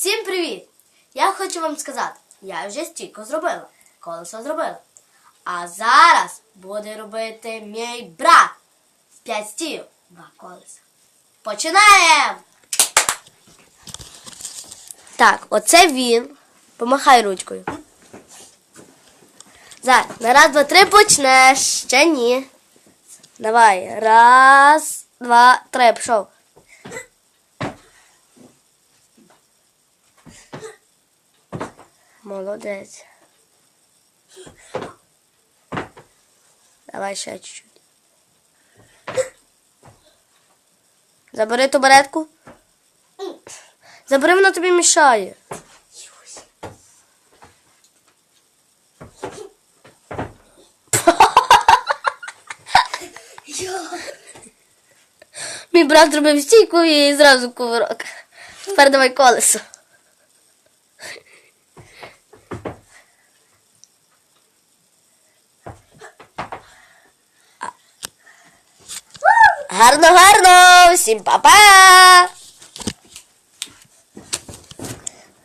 Всім привіт! Я хочу вам сказати, я вже стільки зробила, колесо зробила. А зараз буде робити мій брат з п'ять стів два колеса. Починаємо! Так, оце він. Помахай ручкою. Зараз, на раз, два, три почнеш. Ще ні. Давай. Раз, два, три. Пішов. Молодець. Давай ще чуть-чуть. Забери ту баретку. Забери, вона тобі мішає. Мій брат зробив стійку і зразу кувирок. Тепер давай колесо. Гарно, гарно! Всім па-па!